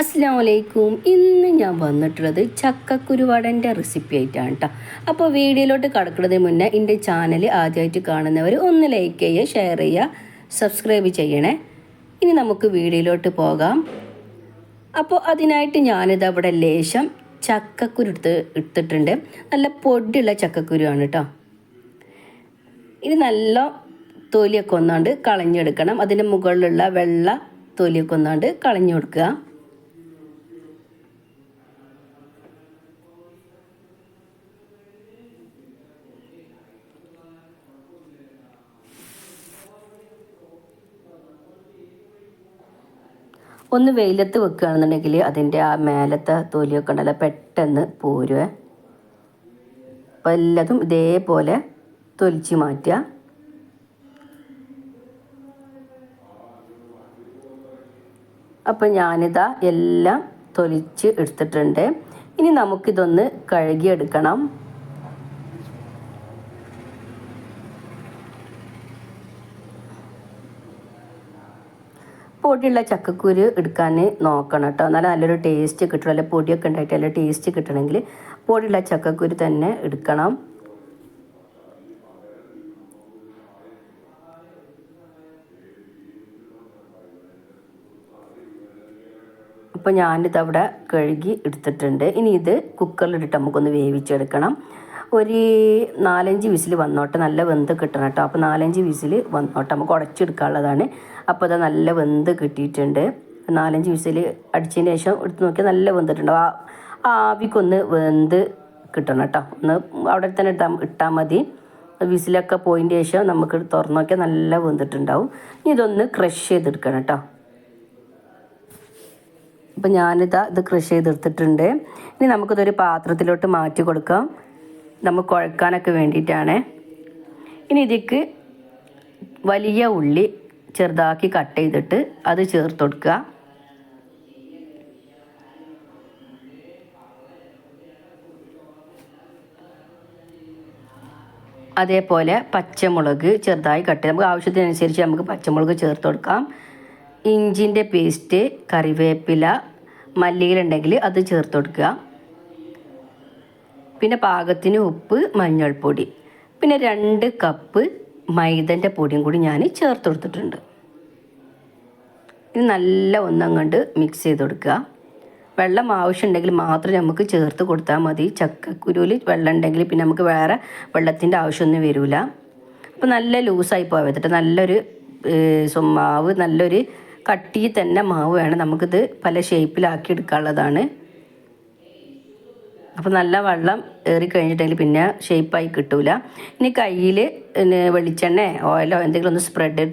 അസ്സാം വലൈക്കും ഇന്ന് ഞാൻ വന്നിട്ടുള്ളത് ചക്കക്കുരുവടന്റെ റെസിപ്പി ആയിട്ടാണ് കേട്ടോ അപ്പോൾ വീഡിയോയിലോട്ട് കടക്കുന്നതിന് മുന്നേ എന്റെ ചാനൽ ആദ്യമായിട്ട് കാണുന്നവർ ഒന്ന് ലൈക്ക് ചെയ്യുക ഷെയർ ചെയ്യുക സബ്സ്ക്രൈബ് ചെയ്യണേ. ഇനി നമുക്ക് വീഡിയോയിലോട്ട് പോകാം. അപ്പോൾ അതിനായിട്ട് ഞാനിത് അവിടെ ലേശം ചക്കക്കുരു എടുത്ത് എടുത്തിട്ടുണ്ട്. നല്ല പൊടിയുള്ള ചക്കക്കുരുവാണ് കേട്ടോ ഇത് നല്ല തൊലിയൊക്കെ ഒന്നാണ്ട് കളഞ്ഞെടുക്കണം. അതിന്റെ മുകളിലുള്ള വെള്ള തൊലിയൊക്കെ ഒന്നാണ്ട് കളഞ്ഞു കൊടുക്കുക. ഒന്ന് വെയിലത്ത് വെക്കുകയാണെന്നുണ്ടെങ്കിൽ അതിന്റെ ആ മേലത്തെ തൊലിയൊക്കെ ഉണ്ടല്ലോ പെട്ടെന്ന് പോരുവേ. അപ്പോൾ എല്ലാതും ഇതേപോലെ തൊലിച്ച് മാറ്റുക. അപ്പം ഞാനിതാ എല്ലാം തൊലിച്ച് എടുത്തിട്ടുണ്ട്. ഇനി നമുക്കിതൊന്ന് കഴുകിയെടുക്കണം. പൊടിയുള്ള ചക്കക്കുരു എടുക്കാൻ നോക്കണം കേട്ടോ. എന്നാലും നല്ലൊരു ടേസ്റ്റ് കിട്ടും അല്ലെങ്കിൽ പൊടിയൊക്കെ ഉണ്ടായിട്ട് നല്ല ടേസ്റ്റ് കിട്ടണമെങ്കിൽ പൊടിയുള്ള ചക്കക്കുരു തന്നെ എടുക്കണം. അപ്പോൾ ഞാനിതവിടെ കഴുകി എടുത്തിട്ടുണ്ട്. ഇനി ഇത് കുക്കറിലിട്ട് നമുക്കൊന്ന് വേവിച്ചെടുക്കണം. ഒരു നാലഞ്ച് വിസിൽ വന്നോട്ടെ. നല്ല വെന്ത് കിട്ടണം കേട്ടോ. അപ്പോൾ നാലഞ്ച് വിസിൽ വന്നോട്ടെ. നമുക്ക് ഉടച്ചെടുക്കാനുള്ളതാണ്. അപ്പോൾ അത് നല്ല വെന്ത് കിട്ടിയിട്ടുണ്ട്. നാലഞ്ച് വിസിൽ അടിച്ചതിന് ശേഷം എടുത്ത് നോക്കിയാൽ നല്ല വെന്തിട്ടുണ്ട്. ആ ആവിക്കൊന്ന് വെന്ത് കിട്ടണം കേട്ടോ. ഒന്ന് അവിടെ തന്നെ ഇട്ടാൽ ഇട്ടാൽ മതി. വിസിലൊക്കെ പോയിന്റെ ശേഷം നമുക്ക് തുറന്നു നോക്കിയാൽ നല്ല വെന്തിട്ടുണ്ടാവും. ഇനി ഇതൊന്ന് ക്രഷ് ചെയ്തെടുക്കണം കേട്ടോ. അപ്പോൾ ഞാനിതാ ഇത് ക്രഷ് ചെയ്തെടുത്തിട്ടുണ്ട്. ഇനി നമുക്കിതൊരു പാത്രത്തിലോട്ട് മാറ്റി കൊടുക്കാം. നമുക്ക് കുഴക്കാനൊക്കെ വേണ്ടിയിട്ടാണ്. ഇനി ഇതിക്ക് വലിയ ഉള്ളി ചെറുതാക്കി കട്ട് ചെയ്തിട്ട് അത് ചേർത്ത് കൊടുക്കുക. അതേപോലെ പച്ചമുളക് ചെറുതായി കട്ട് നമുക്ക് ആവശ്യത്തിനനുസരിച്ച് നമുക്ക് പച്ചമുളക് ചേർത്ത് കൊടുക്കാം. ഇഞ്ചിന്റെ പേസ്റ്റ് കറിവേപ്പില മല്ലിയിലുണ്ടെങ്കിൽ അത് ചേർത്ത് കൊടുക്കുക. പിന്നെ പാകത്തിന് ഉപ്പ് മഞ്ഞൾപ്പൊടി. പിന്നെ രണ്ട് കപ്പ് മൈദന്റെ പൊടിയും കൂടി ഞാൻ ചേർത്ത് കൊടുത്തിട്ടുണ്ട്. ഇത് നല്ല ഒന്നങ്ങണ്ട് മിക്സ് ചെയ്ത് കൊടുക്കുക. വെള്ളം ആവശ്യമുണ്ടെങ്കിൽ മാത്രം നമുക്ക് ചേർത്ത് കൊടുത്താൽ മതി. ചക്കക്കുരുവിൽ വെള്ളം ഉണ്ടെങ്കിൽ പിന്നെ നമുക്ക് വേറെ വെള്ളത്തിന്റെ ആവശ്യമൊന്നും വരില്ല അപ്പോൾ നല്ല ലൂസായി പോകരുത് നല്ലൊരു മാവ് നല്ലൊരു കട്ടി തന്നെ മാവ് വേണം. നമുക്കിത് പല ഷേപ്പിലാക്കി എടുക്കാനുള്ളതാണ്. അപ്പോൾ നല്ല വെള്ളം ഏറി കഴിഞ്ഞിട്ടുണ്ടെങ്കിൽ പിന്നെ ഷേപ്പായി കിട്ടൂല. ഇനി കയ്യിൽ പിന്നെ വെളിച്ചെണ്ണ ഓയിലോ എന്തെങ്കിലും ഒന്ന് സ്പ്രെഡ്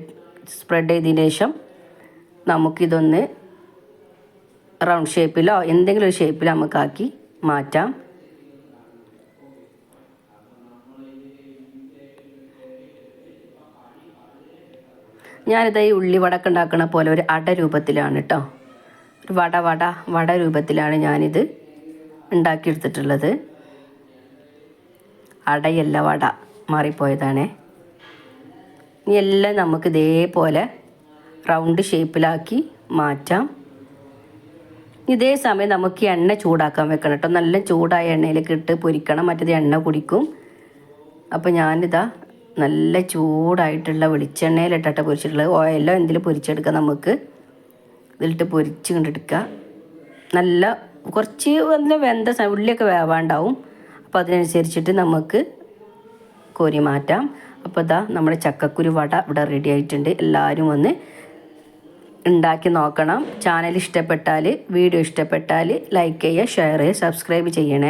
സ്പ്രെഡ് ചെയ്തതിന് ശേഷം നമുക്കിതൊന്ന് റൗണ്ട് ഷേപ്പിലോ എന്തെങ്കിലും ഒരു ഷേപ്പിൽ നമുക്കാക്കി മാറ്റാം. ഞാനിത് ഈ ഉള്ളി വടക്ക് ഉണ്ടാക്കുന്ന പോലെ ഒരു അട രൂപത്തിലാണ് കേട്ടോ ഒരു വട വട വട രൂപത്തിലാണ് ഞാനിത് ഉണ്ടാക്കിയെടുത്തിട്ടുള്ളത്. അടയല്ല വട മാറിപ്പോയതാണ്. ഇനി എല്ലാം നമുക്ക് ഇതേപോലെ റൗണ്ട് ഷേപ്പിലാക്കി മാറ്റാം. ഇതേ സമയം നമുക്ക് എണ്ണ ചൂടാക്കാൻ വെക്കണം കേട്ടോ. നല്ല ചൂടായ എണ്ണയിലേക്ക് ഇട്ട് പൊരിക്കണം. മറ്റേത് എണ്ണ കുടിക്കും. അപ്പോൾ ഞാനിതാ നല്ല ചൂടായിട്ടുള്ള വെളിച്ചെണ്ണയിലിട്ടിട്ട് പൊരിച്ചിട്ടുള്ളത്. ഓയിലോ എന്തെങ്കിലും പൊരിച്ചെടുക്കാം നമുക്ക്. ഇതിലിട്ട് പൊരിച്ച് കൊണ്ടെടുക്കുക നല്ല കുറച്ച് നല്ല വെന്ത ഉള്ളിയൊക്കെ വേവാണ്ടാവും. അപ്പോൾ അതിനനുസരിച്ചിട്ട് നമുക്ക് കോരി മാറ്റാം. അപ്പോൾ ഇതാ നമ്മുടെ ചക്കക്കുരു വട ഇവിടെ റെഡി ആയിട്ടുണ്ട്. എല്ലാവരും ഒന്ന് ഉണ്ടാക്കി നോക്കണം. ചാനൽ ഇഷ്ടപ്പെട്ടാൽ വീഡിയോ ഇഷ്ടപ്പെട്ടാൽ ലൈക്ക് ചെയ്യുക ഷെയർ ചെയ്യുക സബ്സ്ക്രൈബ് ചെയ്യണേ.